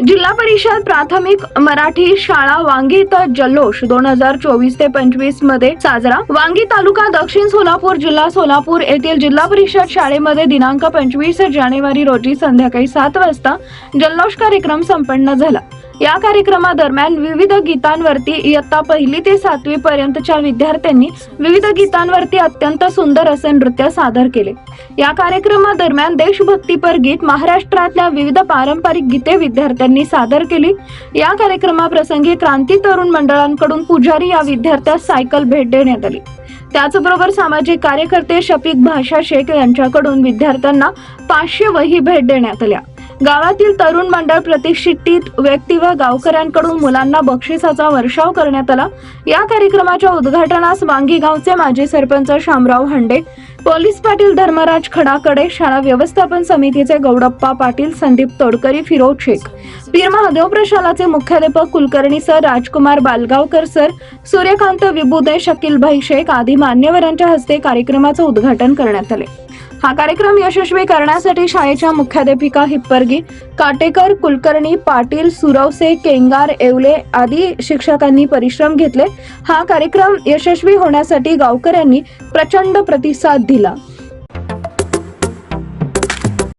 जिल्हा परिषद प्राथमिक मराठी शाळा वांगी इथं जल्लोष दोन हजार चोवीस ते पंचवीसमध्ये साजरा. वांगी तालुका दक्षिण सोलापूर जिल्हा सोलापूर येथील जिल्हा परिषद शाळेमध्ये दिनांक पंचवीस जानेवारी रोजी संध्याकाळी सात वाजता जल्लोष कार्यक्रम संपन्न झाला. या कार्यक्रमादरम्यान विविध गीतांवरती इयत्ता पहिली ते सातवी पर्यंतच्या विद्यार्थ्यांनी विविध गीतांवरती अत्यंत सुंदर असे नृत्य सादर केले. या कार्यक्रमादरम्यान देशभक्तीपर गीत महाराष्ट्रातल्या विविध पारंपरिक गीते विद्यार्थ्यांनी सादर केली. या कार्यक्रमाप्रसंगी क्रांती तरुण मंडळांकडून पुजारी या विद्यार्थ्यास सायकल भेट देण्यात आली. त्याचबरोबर सामाजिक कार्यकर्ते शफीक भाषा शेख यांच्याकडून विद्यार्थ्यांना पाचशे वही भेट देण्यात आल्या. गावातील तरुण मंडळ प्रतिष्ठित व्यक्ती व गावकऱ्यांकडून मुलांना बक्षिसाचा वर्षाव करण्यात आला. या कार्यक्रमाच्या उद्घाटनास वांगी गावचे माजी सरपंच शामराव हंडे पोलीस पाटील धर्मराज खडाकडे शाळा व्यवस्थापन समितीचे गौडप्पा पाटील संदीप तोडकरी फिरोज शेख. पीर महादेव प्रशालाचे मुख्याध्यापक कुलकर्णी सर राजकुमार बालगावकर सर सूर्यकांत विबुदे शकीलभाई शेख आदी मान्यवरांच्या हस्ते कार्यक्रमाचं उद्घाटन करण्यात आले. हा कार्यक्रम यशस्वी करण्यासाठी शाळेच्या मुख्याध्यापिका हिप्परगी काटेकर कुलकर्णी पाटील सुरवसे केंगार येवले आदी शिक्षकांनी परिश्रम घेतले. हा कार्यक्रम यशस्वी होण्यासाठी गावकऱ्यांनी प्रचंड प्रतिसाद दिला.